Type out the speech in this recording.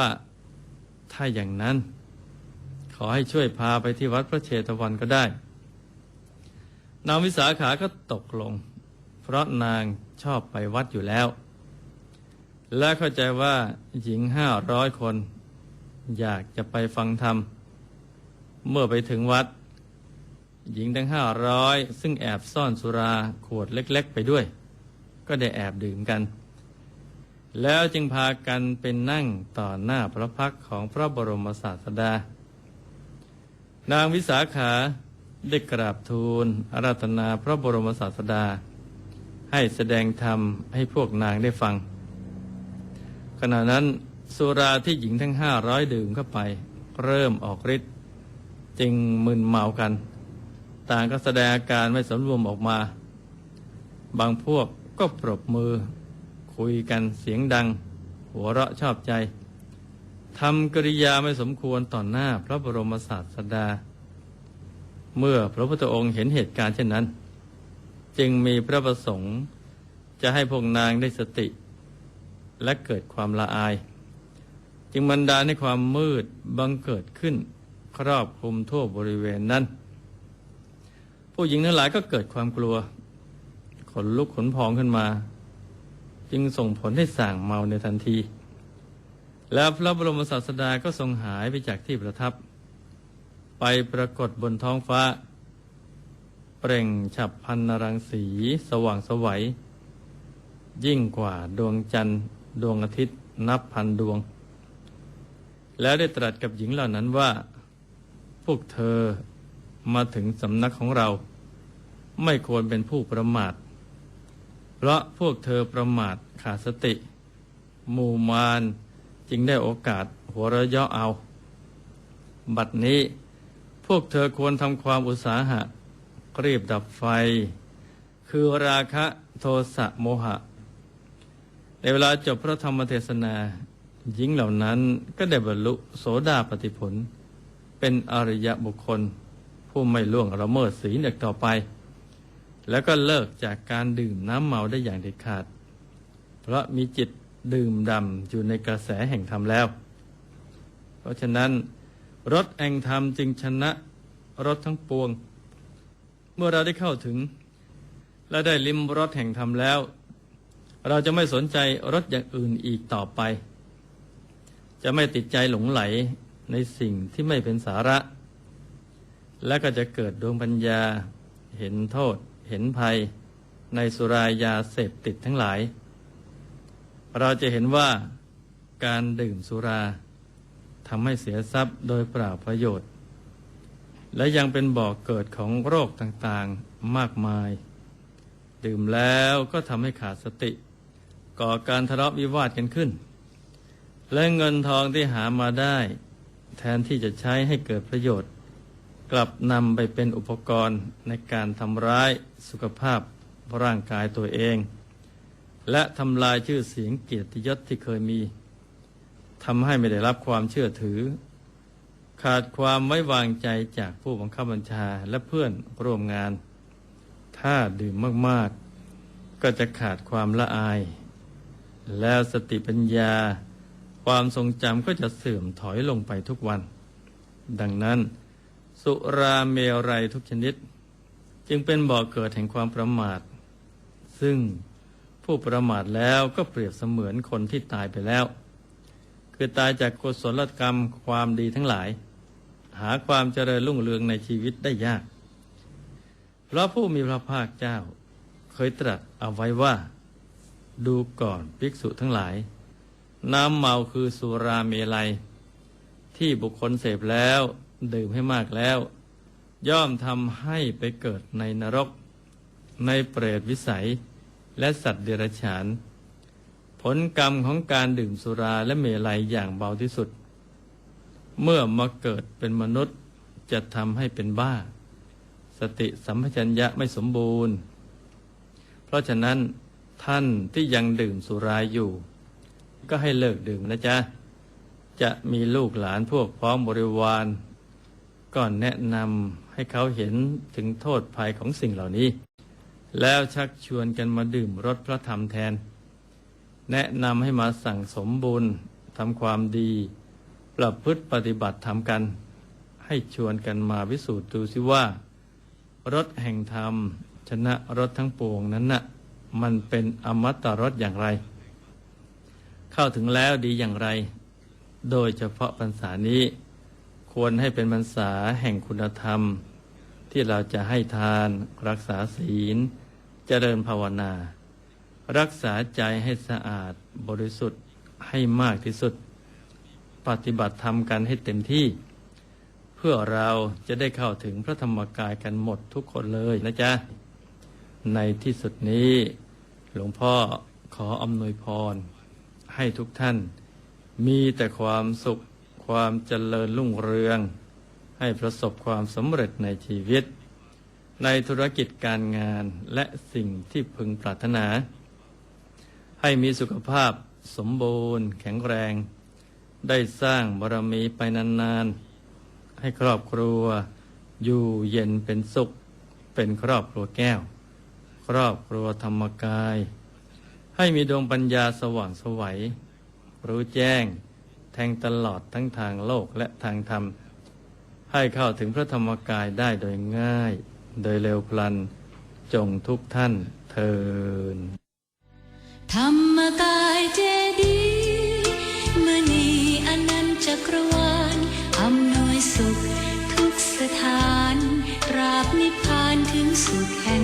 ว่าถ้าอย่างนั้น ขอให้ช่วยพาไปที่วัดพระเชตวันก็ได้ นางวิสาขาก็ตกลง เพราะนางชอบไปวัดอยู่แล้ว และเข้าใจว่าหญิงห้าร้อยคน อยากจะไปฟังธรรม เมื่อไปถึงวัด หญิงทั้งห้าร้อยซึ่งแอบซ่อนสุราขวดเล็ก ๆ ไปด้วย ก็ได้แอบดื่มกัน แล้วจึงพากันเป็นนั่งต่อหน้าพระพักของพระบรมศาสดา นางวิสาขาได้กราบทูลอาราธนาพระบรมศาสดา ให้แสดงธรรมให้พวกนางได้ฟัง ขณะนั้นสุราที่หญิงทั้งห้าร้อยดื่มเข้าไป เริ่มออกฤทธิ์จึงมึนเมากัน ต่างก็แสดงอาการไม่สำรวมออกมา บางพวกก็ปรบมือ คุยกันเสียงดัง หัวเราะชอบใจทำกริยาไม่สมควรต่อหน้าพระบรมศาสดา เมื่อพระพุทธองค์เห็นเหตุการณ์เช่นนั้น จึงมีพระประสงค์จะให้พวกนางได้สติ และเกิดความละอาย จึงบันดาลให้ความมืดบังเกิดขึ้น ครอบคลุมทั่วบริเวณนั้น ผู้หญิงทั้งหลายก็เกิดความกลัวขนลุกขนพองขึ้นมา จึงส่งผลให้ส่างเมาในทันที แล้วพระบรมศาสดาก็ทรงหายไปจากที่ประทับ ไปปรากฏบนท้องฟ้า เปล่งฉับพันนรังสี สว่างสวัย ยิ่งกว่าดวงจันทร์ ดวงอาทิตย์นับพันดวง แล้วได้ตรัสกับหญิงเหล่านั้นว่า พวกเธอมาถึงสำนักของเรา ไม่ควรเป็นผู้ประมาท เพราะพวกเธอประมาทขาดสติมูมารจึงได้โอกาสหัวเราะเยาะเอา บัดนี้พวกเธอควรทำความอุตสาหะ รีบดับไฟ คือราคะโทสะโมหะ ในเวลาจบพระธรรมเทศนาหญิงเหล่านั้นก็ได้บรรลุโสดาปติผล เป็นอริยบุคคล ผู้ไม่ล่วงละเมิดศีลอีกต่อไป แล้วก็เลิกจากการดื่มน้ำเมาได้อย่างเด็ดขาด เพราะมีจิตดื่มดำอยู่ในกระแสแห่งธรรมแล้ว เพราะฉะนั้นรถแห่งธรรมจึงชนะรถทั้งปวง เมื่อเราได้เข้าถึง และได้ลิมรถแห่งธรรมแล้ว เราจะไม่สนใจรถอย่างอื่นอีกต่อไป จะไม่ติดใจหลงไหลในสิ่งที่ไม่เป็นสาระ และก็จะเกิดดวงปัญญาเห็นโทษ เห็นภัยในสุรายาเสพติดทั้งหลาย เราจะเห็นว่าการดื่มสุราทำให้เสียทรัพย์โดยเปล่าประโยชน์ และยังเป็นบ่อกเกิดของโรคต่างๆมากมาย ดื่มแล้วก็ทำให้ขาดสติ ก่อการทะเลาะวิวาทกันขึ้น และเงินทองที่หามาได้ แทนที่จะใช้ให้เกิดประโยชน์ กลับนำไปเป็นอุปกรณ์ในการทำร้ายสุขภาพร่างกายตัวเอง และทำลายชื่อเสียงเกียรติยศที่เคยมีทำให้ไม่ได้รับความเชื่อถือ ขาดความไว้วางใจจากผู้บังคับบัญชาและเพื่อนร่วมงาน ถ้าดื่มมากๆ ก็จะขาดความละอาย แล้วสติปัญญา ความทรงจำก็จะเสื่อมถอยลงไปทุกวัน ดังนั้น สุราเมรัยทุกชนิด จึงเป็นบ่อกเกิดแห่งความประมาท ซึ่งผู้ประมาทแล้วก็เปรียบเสมือนคนที่ตายไปแล้ว คือตายจากกุศลกรรมความดีทั้งหลาย หาความเจริญรุ่งเรืองในชีวิตได้ยาก เพราะผู้มีพระภาคเจ้า เคยตรัสเอาไว้ว่า ดูก่อนภิกษุทั้งหลาย น้ำเมาคือสุราเมลัย ที่บุคคลเสพแล้ว ดื่มให้มากแล้ว ย่อมทำให้ไปเกิดในนรก ในเปรตวิสัย และสัตว์เดรัจฉาน ผลกรรมของการดื่มสุราและเมลัยอย่างเบาที่สุด เมื่อมาเกิดเป็นมนุษย์จะทำให้เป็นบ้า สติสัมปชัญญะไม่สมบูรณ์ เพราะฉะนั้นท่านที่ยังดื่มสุราอยู่ ก็ให้เลิกดื่มนะจ๊ะ จะมีลูกหลานพวกพ้องบริวาร ก่อนแนะนำให้เขาเห็นถึงโทษภัยของสิ่งเหล่านี้ แล้วชักชวนกันมาดื่มรสพระธรรมแทน แนะนำให้มาสั่งสมบุญทำความดี ประพฤติปฏิบัติทำกัน ให้ชวนกันมาวิสูจน์ดูสิว่า รถแห่งธรรม ชนะรถทั้งปวงนั้นน่ะมันเป็นอมตะรถอย่างไร เข้าถึงแล้วดีอย่างไร โดยเฉพาะพรรษานี้ ควรให้เป็นพรรษาแห่งคุณธรรม ที่เราจะให้ทานรักษาศีล เจริญภาวนา รักษาใจให้สะอาดบริสุทธิ์ให้มากที่สุด ปฏิบัติธรรมกันให้เต็มที่ เพื่อเราจะได้เข้าถึงพระธรรมกายกันหมดทุกคนเลยนะจ๊ะ ในที่สุดนี้ หลวงพ่อขออำนวยพร ให้ทุกท่าน มีแต่ความสุข ความเจริญรุ่งเรือง ให้ประสบความสำเร็จในชีวิต ในธุรกิจการงานและสิ่งที่พึงปรารถนา ให้มีสุขภาพสมบูรณ์ แข็งแรง ได้สร้างบารมีไปนานๆ ให้ครอบครัว อยู่เย็นเป็นสุข เป็นครอบครัวแก้ว ครอบครัวธรรมกาย ให้มีดวงปัญญาสว่างสวัยรู้แจ้ง แทงตลอดทั้งทางโลกและทางธรรม ให้เข้าถึงพระธรรมกายได้โดยง่าย โดยเร็วพลัน จงทุกท่านเทินธรรมกายเจดีมณีอนันต์จักรวาลอำนวยสุขทุกสถาน ราบนิพพานถึงสุขแห่ง